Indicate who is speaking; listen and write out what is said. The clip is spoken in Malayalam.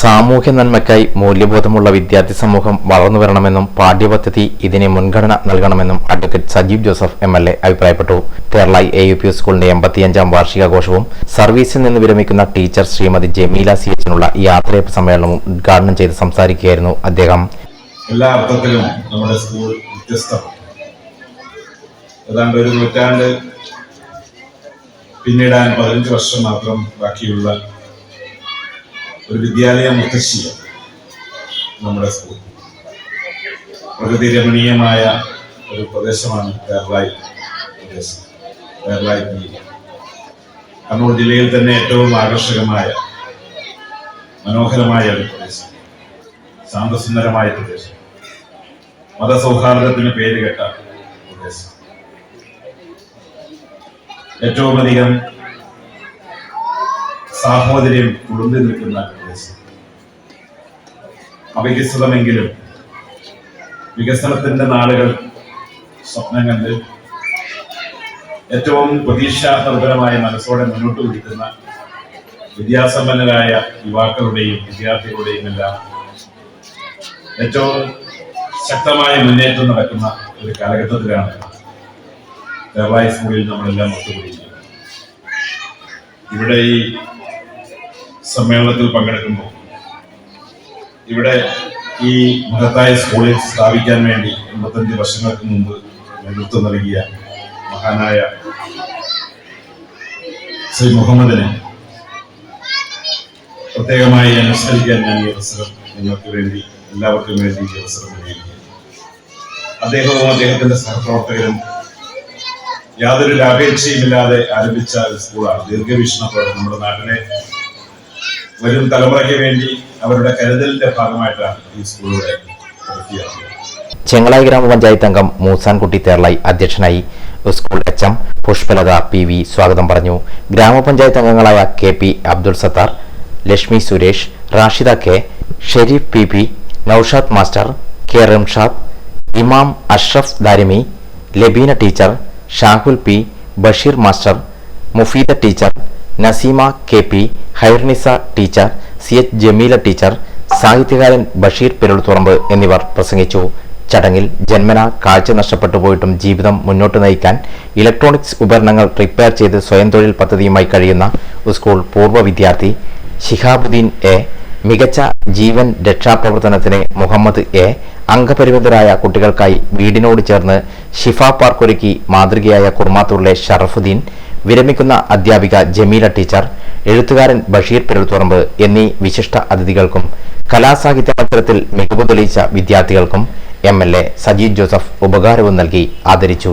Speaker 1: സാമൂഹ്യ നന്മയ്ക്കായി മൂല്യബോധമുള്ള വിദ്യാർത്ഥി സമൂഹം വളർന്നു വരണമെന്നും പാഠ്യപദ്ധതി ഇതിന് മുൻഗണന നൽകണമെന്നും advocate Sajeev Joseph M L A അഭിപ്രായപ്പെട്ടു. കേരള എ യു പി സ്കൂളിന്റെ എൺപത്തിയഞ്ചാം വാർഷികാഘോഷവും സർവീസിൽ നിന്ന് വിരമിക്കുന്ന ടീച്ചർ ശ്രീമതി ജമീല സി എച്ചിനുള്ള യാത്രയപ്പ് സമ്മേളനവും ഉദ്ഘാടനം ചെയ്ത് സംസാരിക്കുകയായിരുന്നു അദ്ദേഹം.
Speaker 2: എല്ലാ അർത്ഥത്തിലും നമ്മുടെ സ്കൂൾ വ്യത്യസ്തമാണ്. ഏതാണ്ട് ഒരു നൂറ്റാണ്ട് പിന്നിടാൻ പതിനഞ്ച് വർഷം മാത്രം ബാക്കിയുള്ള ഒരു വിദ്യാലയ മുത്തശ്ശിയ നമ്മുടെ സ്കൂൾ പ്രകൃതി രമണീയമായ ഒരു പ്രദേശമാണ് കേരളായി പ്രദേശം. കേരളായി. കണ്ണൂർ ജില്ലയിൽ തന്നെ ഏറ്റവും ആകർഷകമായ മനോഹരമായ ഒരു പ്രദേശം. ശാന്തസുന്ദരമായ പ്രദേശം. മതസൗഹാർദ്ദത്തിന് പേരുകെട്ട പ്രദേശം. ഏറ്റവും അധികം സാഹോദര്യം കുടുംബ നിൽക്കുന്ന അവികസിതമെങ്കിലും വികസനത്തിന്റെ നാളുകൾ സ്വപ്നം കണ്ട് ഏറ്റവും പ്രതീക്ഷാ മനസ്സോടെ മുന്നോട്ട് കൊടുക്കുന്ന വിദ്യാസമ്പന്നരായ യുവാക്കളുടെയും വിദ്യാർത്ഥികളുടെയും എല്ലാം ഏറ്റവും ശക്തമായ മുന്നേറ്റം നടക്കുന്ന ഒരു കാലഘട്ടത്തിലാണ് കേരള സ്കൂളിൽ നമ്മളെല്ലാം ഒത്തുകൂടിയിരിക്കുന്നത്. ഇവിടെ ഈ സമ്മേളനത്തിൽ പങ്കെടുക്കുമ്പോൾ ഇവിടെ ഈ മഹത്തായ സ്കൂളിൽ സ്ഥാപിക്കാൻ വേണ്ടി എൺപത്തഞ്ച് വർഷങ്ങൾക്ക് മുമ്പ് നേതൃത്വം നൽകിയ മഹാനായ ശ്രീ മുഹമ്മദിനെ പ്രത്യേകമായി അനുസ്മരിക്കാൻ ഞാൻ ഈ അവസരം നിങ്ങൾക്ക് വേണ്ടി എല്ലാവർക്കും വേണ്ടി ഈ അവസരം അദ്ദേഹവും അദ്ദേഹത്തിന്റെ സഹപ്രവർത്തകരും യാതൊരു ലാഭേച്ഛയുമില്ലാതെ ആരംഭിച്ച സ്കൂളാണ്. ദീർഘവീക്ഷണത്തോടെ നമ്മുടെ നാട്ടിലെ വരും തലമുറയ്ക്ക് വേണ്ടി അവരുടെ കരുതലിന്റെ ഭാഗമായിട്ടാണ് ഈ സ്കൂളുകളെ
Speaker 1: ചെങ്ങളായി ഗ്രാമപഞ്ചായത്ത് അംഗം മൂസാൻകുട്ടി തേർളായി അധ്യക്ഷനായി school H M Pushpalatha P V സ്വാഗതം പറഞ്ഞു. ഗ്രാമപഞ്ചായത്ത് അംഗങ്ങളായ K P Abdul Sathar Lakshmi Suresh Rashida K Sherif P P Noushad master K Ramshad ഇമാം Ashraf Darimi Labeena teacher Shahul P Basheer master Mufeeda teacher Naseema K P Hairnisa teacher C H Jameela teacher സാഹിത്യകാരൻ ബഷീർ പെരുൾത്തുറമ്പ് എന്നിവർ പ്രസംഗിച്ചു. ചടങ്ങിൽ ജന്മന കാഴ്ച നഷ്ടപ്പെട്ടു പോയിട്ടും ജീവിതം മുന്നോട്ട് നയിക്കാൻ ഇലക്ട്രോണിക്സ് ഉപകരണങ്ങൾ റിപ്പയർ ചെയ്ത് സ്വയം തൊഴിൽ പദ്ധതിയുമായി കഴിയുന്ന സ്കൂൾ പൂർവ വിദ്യാർത്ഥി ശിഹാബുദ്ദീൻ എ. മികച്ച ജീവൻ രക്ഷാപ്രവർത്തനത്തിന് മുഹമ്മദ് എ അംഗപരിമിതരായ കുട്ടികൾക്കായി വീടിനോട് ചേർന്ന് ഷിഫ പാർക്ക് ഒരുക്കി മാതൃകയായ കുർമാത്തൂറിലെ ഷറഫുദ്ദീൻ വിരമിക്കുന്ന അധ്യാപിക ജമീല ടീച്ചർ എഴുത്തുകാരൻ ബഷീർ പെരുത്തുറമ്പ് എന്നീ വിശിഷ്ട അതിഥികൾക്കും കലാസാഹിത്യ മത്സരത്തിൽ മികവ് തെളിയിച്ച വിദ്യാർത്ഥികൾക്കും M L A Sajeed Joseph ഉപകാരവും നൽകി ആദരിച്ചു.